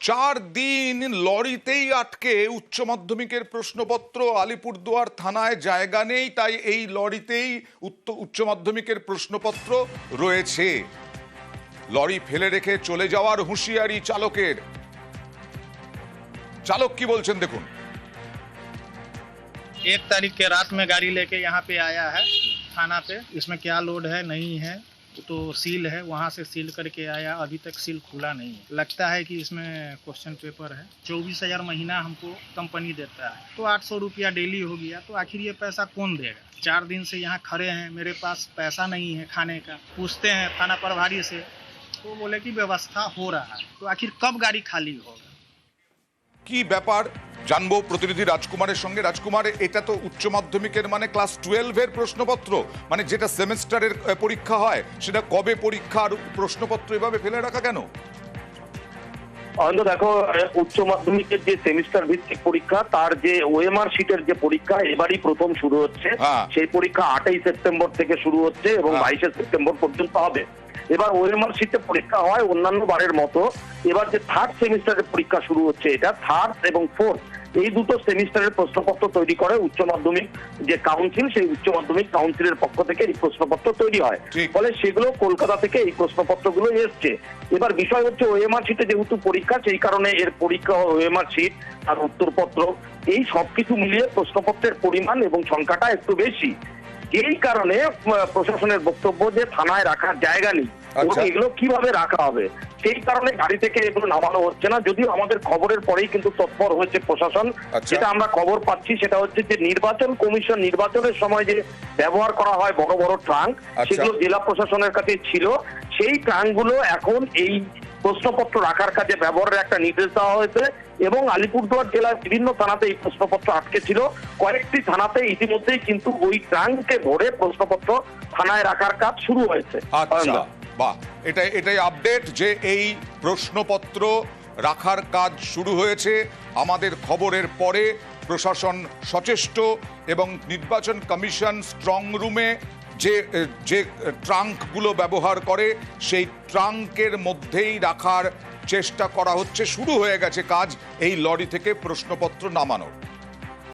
চার দিন লরিতেই আটকে উচ্চ মাধ্যমিকের প্রশ্নপত্র আলিপুরদুয়ার থানায় জায়গা নেই তাই এই লরিতেই উত্ত- উচ্চ মাধ্যমিকের প্রশ্নপত্র রয়েছে লরি ফেলে রেখে চলে যাওয়ার হুঁশিয়ারি চালকের চালক কি বলছেন দেখুন एक तारीख के रात में गाड़ी लेके यहाँ पे आया है थाना पे इसमें क्या लोड है नहीं है तो सील है, वहाँ से सील करके आया, अभी तक सील खुला नहीं है। लगता है कि इसमें क्वेश्चन पेपर है। चौबीस हज़ार महीना हमको कंपनी देता है। तो आठ सौ रुपया डेली हो गया तो आखिर ये पैसा कौन देगा? चार दिन से यहाँ खड़े हैं, मेरे पास पैसा नहीं है खाने का। पूछते हैं थाना प्रभारी से तो बोले कि व्यवस्था हो रहा है। तो आखिर कब गाड़ी खाली होगा? की व्यापार জানব প্রতিনিধি রাজকুমারের সঙ্গে। রাজকুমার এটা তো উচ্চ মাধ্যমিকের মানে ক্লাস টুয়েলভের প্রশ্নপত্র। মানে যেটা সেমিস্টারের পরীক্ষা হয় সেটা কবে পরীক্ষার প্রশ্নপত্র এভাবে ফেলে রাখা কেন? অন্ত দেখো উচ্চ মাধ্যমিকের যে সেমিস্টার ভিত্তিক পরীক্ষা তার যে ওএমআর শিটের যে পরীক্ষা এবারই প্রথম শুরু হচ্ছে। হ্যাঁ। সেই পরীক্ষা আটই সেপ্টেম্বর থেকে শুরু হচ্ছে এবং হ্যাঁ। বাইশে সেপ্টেম্বর পর্যন্ত হবে। এবার ওএমআর শিটে পরীক্ষা হয় অন্যান্য বারের মতো। এবার যে থার্ড সেমিস্টারের পরীক্ষা শুরু হচ্ছে এটা থার্ড এবং ফোর্থ এই দুটো সেমিস্টারের প্রশ্নপত্র তৈরি করে উচ্চ মাধ্যমিক যে কাউন্সিল সেই উচ্চ মাধ্যমিক কাউন্সিলের পক্ষ থেকে এই প্রশ্নপত্র তৈরি হয়। ফলে সেগুলো কলকাতা থেকে এই প্রশ্নপত্রগুলো এসছে। এবার বিষয় হচ্ছে ওএমআর শিটে যেহেতু পরীক্ষা সেই কারণে এর পরীক্ষা ওএমআর শিট আর উত্তরপত্র এই সবকিছু মিলিয়ে প্রশ্নপত্রের পরিমাণ এবং সংখ্যাটা একটু বেশি। এই কারণে প্রশাসনের বক্তব্য যে থানায় রাখার জায়গা নেই। এগুলো কীভাবে রাখা হবে? সেই কারণে গাড়ি থেকে এগুলো নামানো হচ্ছে না। যদিও আমাদের খবরের পরেই কিন্তু তৎপর হয়েছে প্রশাসন। আচ্ছা। যেটা আমরা খবর পাচ্ছি সেটা হচ্ছে যে নির্বাচন কমিশন নির্বাচনের সময় যে ব্যবহার করা হয় বড় বড় ট্রাঙ্ক আচ্ছা। সেগুলো জেলা প্রশাসনের কাছে ছিল। সেই ট্রাঙ্কগুলো এখন এই প্রশ্নপত্র রাখার কাজে ব্যবহারের একটা নির্দেশ দেওয়া হয়েছে এবং আলিপুরদুয়ার জেলার বিভিন্ন থানাতে এই প্রশ্নপত্র আটকে ছিল। কয়েকটি থানাতে ইতিমধ্যেই কিন্তু ওই ট্রাঙ্ককে ভরে প্রশ্নপত্র থানায় রাখার কাজ শুরু হয়েছে। আচ্ছা। বাহ এটাই এটাই আপডেট যে এই প্রশ্নপত্র রাখার কাজ শুরু হয়েছে। আমাদের খবরের পরে প্রশাসন সচেষ্ট এবং নির্বাচন কমিশন স্ট্রং রুমে যে যে ট্রাঙ্কগুলো ব্যবহার করে, সেই ট্রাঙ্কের মধ্যেই রাখার চেষ্টা করা হচ্ছে। শুরু হয়ে গেছে কাজ, এই লরি থেকে প্রশ্নপত্র নামানোর।